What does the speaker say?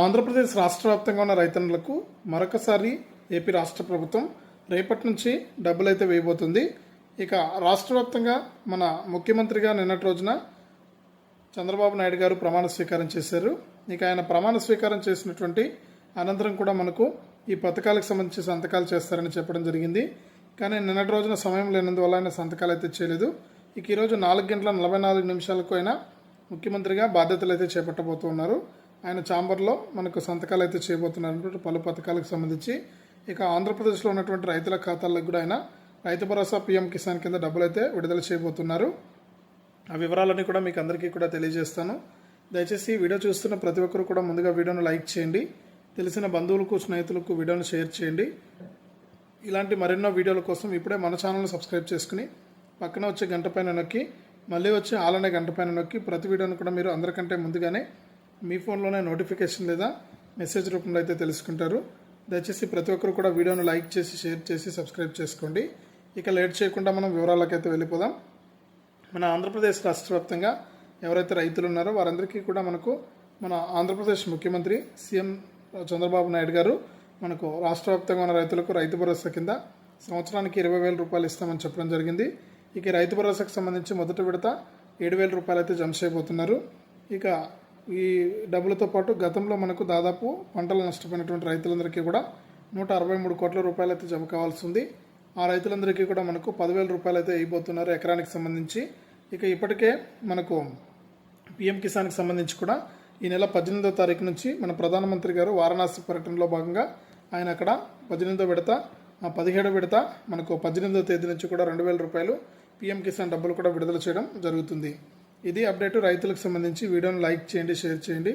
ఆంధ్రప్రదేశ్ రాష్ట్ర వ్యాప్తంగా ఉన్న రైతన్నులకు మరొకసారి ఏపీ రాష్ట్ర ప్రభుత్వం రేపటి నుంచి డబ్బులు అయితే వేయబోతుంది. ఇక రాష్ట్ర వ్యాప్తంగా మన ముఖ్యమంత్రిగా నిన్నటి రోజున చంద్రబాబు నాయుడు గారు ప్రమాణ స్వీకారం చేశారు. ఇక ఆయన ప్రమాణ స్వీకారం చేసినటువంటి అనంతరం కూడా మనకు ఈ పథకాలకు సంబంధించి సంతకాలు చేస్తారని చెప్పడం జరిగింది. కానీ నిన్నటి రోజున సమయం లేనందువల్ల ఆయన సంతకాలు అయితే చేయలేదు. ఇక ఈరోజు నాలుగు గంటల నలభై నాలుగు నిమిషాలకు అయినా ముఖ్యమంత్రిగా బాధ్యతలు అయితే చేపట్టబోతున్నారు. ఆయన ఛాంబర్లో మనకు సంతకాలు అయితే చేయబోతున్నారు పలు పథకాలకు సంబంధించి. ఇక ఆంధ్రప్రదేశ్లో ఉన్నటువంటి రైతుల ఖాతాలకు కూడా ఆయన రైతు భరోసా పీఎం కిసాన్ కింద డబ్బులు అయితే విడుదల చేయబోతున్నారు. ఆ వివరాలన్నీ కూడా మీకు అందరికీ కూడా తెలియజేస్తాను. దయచేసి వీడియో చూస్తున్న ప్రతి ఒక్కరు కూడా ముందుగా వీడియోను లైక్ చేయండి. తెలిసిన బంధువులకు స్నేహితులకు వీడియోను షేర్ చేయండి. ఇలాంటి మరెన్నో వీడియోల కోసం ఇప్పుడే మన ఛానల్ని సబ్స్క్రైబ్ చేసుకుని పక్కన వచ్చే గంట పైన నొక్కి మళ్ళీ వచ్చే ఆలనే గంట పైన నొక్కి ప్రతి వీడియోను కూడా మీరు అందరికంటే ముందుగానే మీ ఫోన్లోనే నోటిఫికేషన్ లేదా మెసేజ్ రూపంలో అయితే తెలుసుకుంటారు. దయచేసి ప్రతి ఒక్కరు కూడా వీడియోను లైక్ చేసి షేర్ చేసి సబ్స్క్రైబ్ చేసుకోండి. ఇక లేట్ చేయకుండా మనం వివరాలకైతే వెళ్ళిపోదాం. మన ఆంధ్రప్రదేశ్ రాష్ట్ర వ్యాప్తంగా ఎవరైతే రైతులు ఉన్నారో వారందరికీ కూడా మనకు మన ఆంధ్రప్రదేశ్ ముఖ్యమంత్రి సీఎం చంద్రబాబు నాయుడు గారు మనకు రాష్ట్ర వ్యాప్తంగా ఉన్న రైతులకు రైతు భరోసా కింద సంవత్సరానికి ఇరవై వేల రూపాయలు ఇస్తామని చెప్పడం జరిగింది. ఇక రైతు భరోసాకు సంబంధించి మొదటి విడత ఏడు వేల రూపాయలు అయితే జమ చేయబోతున్నారు. ఇక ఈ డబ్బులతో పాటు గతంలో మనకు దాదాపు పంటలు నష్టపోయినటువంటి రైతులందరికీ కూడా నూట అరవై మూడు కోట్ల రూపాయలు అయితే జమ కావాల్సి ఉంది. ఆ రైతులందరికీ కూడా మనకు పదివేల రూపాయలు అయితే ఇవ్వబోతున్నారు ఎకరానికి సంబంధించి. ఇక ఇప్పటికే మనకు పిఎం కిసాన్కి సంబంధించి కూడా ఈ నెల పద్దెనిమిదో తారీఖు నుంచి మన ప్రధానమంత్రి గారు వారణాసి పర్యటనలో భాగంగా ఆయన అక్కడ పద్దెనిమిదో విడత పదిహేడో విడత మనకు పద్దెనిమిదో తేదీ నుంచి కూడా రెండు వేల రూపాయలు పిఎం కిసాన్ డబ్బులు కూడా విడుదల చేయడం జరుగుతుంది. ఇది అప్డేట్ రైతులకు సంబంధించి వీడియోను లైక్ చేయండి షేర్ చేయండి.